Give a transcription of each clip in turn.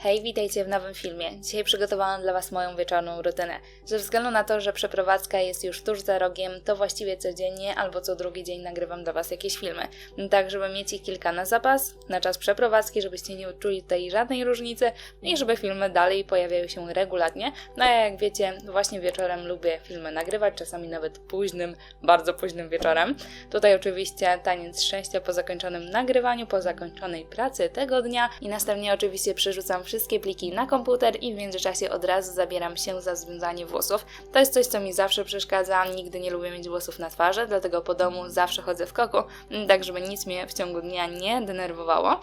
Hej, witajcie w nowym filmie. Dzisiaj przygotowałam dla Was moją wieczorną rutynę. Ze względu na to, że przeprowadzka jest już tuż za rogiem, to właściwie codziennie albo co drugi dzień nagrywam dla Was jakieś filmy. Tak, żeby mieć ich kilka na zapas, na czas przeprowadzki, żebyście nie odczuli tutaj żadnej różnicy i żeby filmy dalej pojawiały się regularnie. No a jak wiecie, właśnie wieczorem lubię filmy nagrywać, czasami nawet późnym, bardzo późnym wieczorem. Tutaj oczywiście taniec szczęścia po zakończonym nagrywaniu, po zakończonej pracy tego dnia i następnie oczywiście przerzucam wszystkie pliki na komputer i w międzyczasie od razu zabieram się za związanie włosów. To jest coś, co mi zawsze przeszkadza, nigdy nie lubię mieć włosów na twarzy, dlatego po domu zawsze chodzę w koku, tak żeby nic mnie w ciągu dnia nie denerwowało.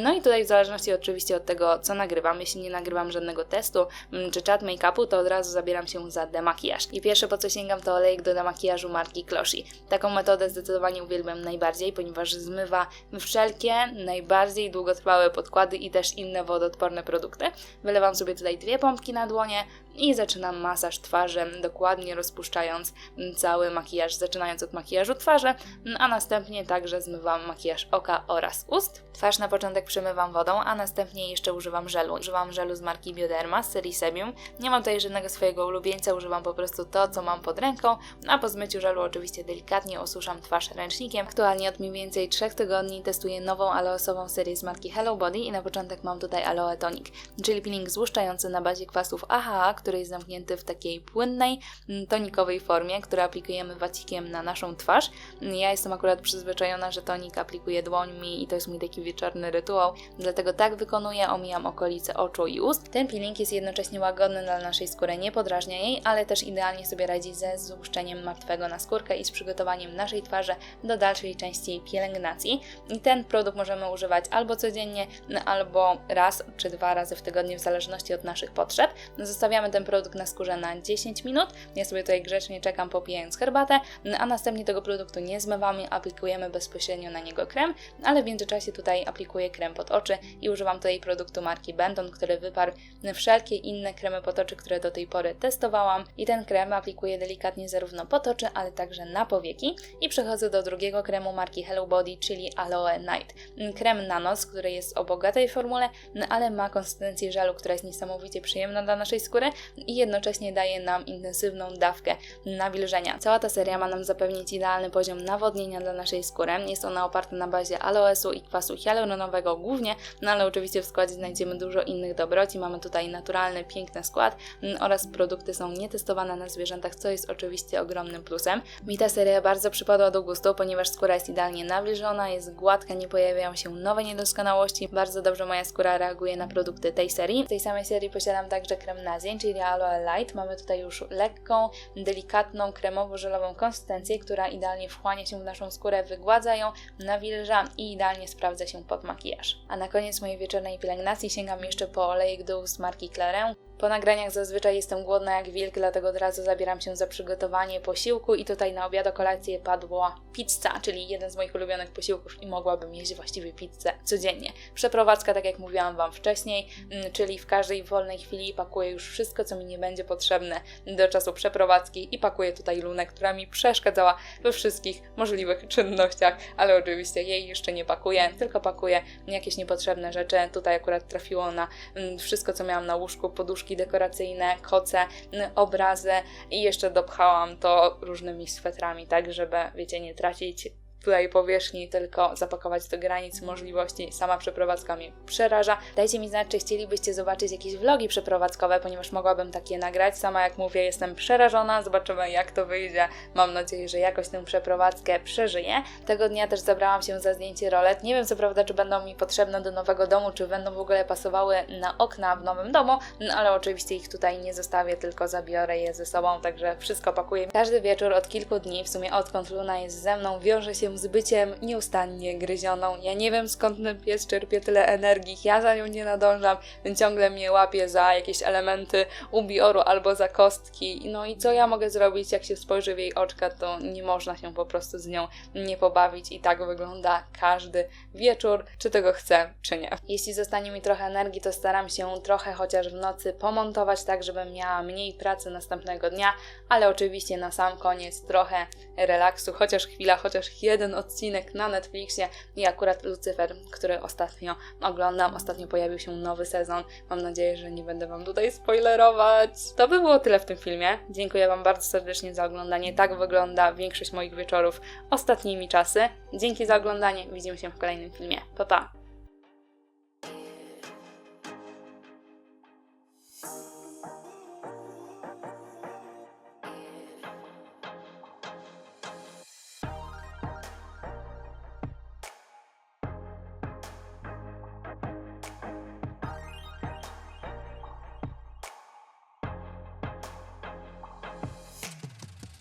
No i tutaj w zależności oczywiście od tego, co nagrywam, jeśli nie nagrywam żadnego testu mm, czy czat make-upu, to od razu zabieram się za demakijaż. I pierwsze po co sięgam to olejek do demakijażu marki Closhi. Taką metodę zdecydowanie uwielbiam najbardziej, ponieważ zmywa wszelkie najbardziej długotrwałe podkłady i też inne wodoodporne produkty. Wylewam sobie tutaj dwie pompki na dłonie i zaczynam masaż twarzy, dokładnie rozpuszczając cały makijaż, zaczynając od makijażu twarzy, a następnie także zmywam makijaż oka oraz ust. Twarz na początek przemywam wodą, a następnie jeszcze używam żelu. Używam żelu z marki Bioderma z serii Sebium. Nie mam tutaj żadnego swojego ulubieńca, używam po prostu to, co mam pod ręką, a po zmyciu żelu oczywiście delikatnie osuszam twarz ręcznikiem. Aktualnie od mniej więcej 3 tygodni testuję nową aloesową serię z marki Hello Body i na początek mam tutaj Aloe Tonic, czyli peeling złuszczający na bazie kwasów AHA, który jest zamknięty w takiej płynnej, mm, tonikowej formie, który aplikujemy wacikiem na naszą twarz. Ja jestem akurat przyzwyczajona, że tonik aplikuję dłońmi i to jest mój taki wieczorny rytuał, dlatego tak wykonuję, omijam okolice oczu i ust. Ten peeling jest jednocześnie łagodny dla naszej skóry, nie podrażnia jej, ale też idealnie sobie radzi ze złuszczeniem martwego na skórkę i z przygotowaniem naszej twarzy do dalszej części pielęgnacji. I ten produkt możemy używać albo codziennie, albo raz czy dwa razy w tygodniu, w zależności od naszych potrzeb. Zostawiamy ten produkt na skórze na 10 minut. Ja sobie tutaj grzecznie czekam, popijając herbatę, a następnie tego produktu nie zmywamy, aplikujemy bezpośrednio na niego krem, ale w międzyczasie tutaj aplikuję krem pod oczy i używam tutaj produktu marki Benton, który wyparł wszelkie inne kremy pod oczy, które do tej pory testowałam i ten krem aplikuję delikatnie zarówno pod oczy, ale także na powieki i przechodzę do drugiego kremu marki Hello Body, czyli Aloe Night. Krem na noc, który jest o bogatej formule, ale ma konsystencję żelu, która jest niesamowicie przyjemna dla naszej skóry i jednocześnie daje nam intensywną dawkę nawilżenia. Cała ta seria ma nam zapewnić idealny poziom nawodnienia dla naszej skóry. Jest ona oparta na bazie aloesu i kwasu hialuronowego głównie, no ale oczywiście w składzie znajdziemy dużo innych dobroci. Mamy tutaj naturalny, piękny skład mm, oraz produkty są nietestowane na zwierzętach, co jest oczywiście ogromnym plusem. Mi ta seria bardzo przypadła do gustu, ponieważ skóra jest idealnie nawilżona, jest gładka, nie pojawiają się nowe niedoskonałości. Bardzo dobrze moja skóra reaguje na produkty tej serii. W tej samej serii posiadam także krem na dzień, czyli Aloe Light. Mamy tutaj już lekką, delikatną, kremowo-żelową konsystencję, która idealnie wchłania się w naszą skórę, wygładza ją, nawilża i idealnie sprawdza się pod makijaż. A na koniec mojej wieczornej pielęgnacji sięgam jeszcze po olejek do ust marki Clarins. Po nagraniach zazwyczaj jestem głodna jak wilk, dlatego od razu zabieram się za przygotowanie posiłku i tutaj na obiad o kolację padła pizza, czyli jeden z moich ulubionych posiłków i mogłabym jeść właściwie pizzę codziennie. Przeprowadzka, tak jak mówiłam Wam wcześniej, mm, czyli w każdej wolnej chwili pakuję już wszystko, co mi nie będzie potrzebne do czasu przeprowadzki i pakuję tutaj lunę, która mi przeszkadzała we wszystkich możliwych czynnościach, ale oczywiście jej jeszcze nie pakuję, tylko pakuję jakieś niepotrzebne rzeczy. Tutaj akurat trafiło na mm, wszystko, co miałam na łóżku, dekoracyjne, koce, obrazy i jeszcze dopchałam to różnymi swetrami, tak żeby, wiecie, nie tracić tutaj powierzchni, tylko zapakować do granic możliwości. Sama przeprowadzka mnie przeraża. Dajcie mi znać, czy chcielibyście zobaczyć jakieś vlogi przeprowadzkowe, ponieważ mogłabym takie nagrać. Sama, jak mówię, jestem przerażona. Zobaczymy, jak to wyjdzie. Mam nadzieję, że jakoś tę przeprowadzkę przeżyję. Tego dnia też zabrałam się za zdjęcie rolet. Nie wiem, co prawda, czy będą mi potrzebne do nowego domu, czy będą w ogóle pasowały na okna w nowym domu, no, ale oczywiście ich tutaj nie zostawię, tylko zabiorę je ze sobą, także wszystko pakuję. Każdy wieczór od kilku dni, w sumie odkąd Luna jest ze mną, wiąże się z byciem nieustannie gryzioną. Ja nie wiem skąd ten pies czerpie tyle energii, ja za nią nie nadążam, ciągle mnie łapie za jakieś elementy ubioru albo za kostki. No i co ja mogę zrobić, jak się spojrzy w jej oczka, to nie można się po prostu z nią nie pobawić i tak wygląda każdy wieczór, czy tego chcę, czy nie. Jeśli zostanie mi trochę energii, to staram się trochę chociaż w nocy pomontować tak, żebym miała mniej pracy następnego dnia, ale oczywiście na sam koniec trochę relaksu, chociaż chwila, chociaż jeden jeden odcinek na Netflixie i akurat Lucyfer, który ostatnio oglądam. Ostatnio pojawił się nowy sezon. Mam nadzieję, że nie będę Wam tutaj spoilerować. To by było tyle w tym filmie. Dziękuję Wam bardzo serdecznie za oglądanie. Tak wygląda większość moich wieczorów ostatnimi czasy. Dzięki za oglądanie. Widzimy się w kolejnym filmie. Pa pa!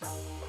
Bye.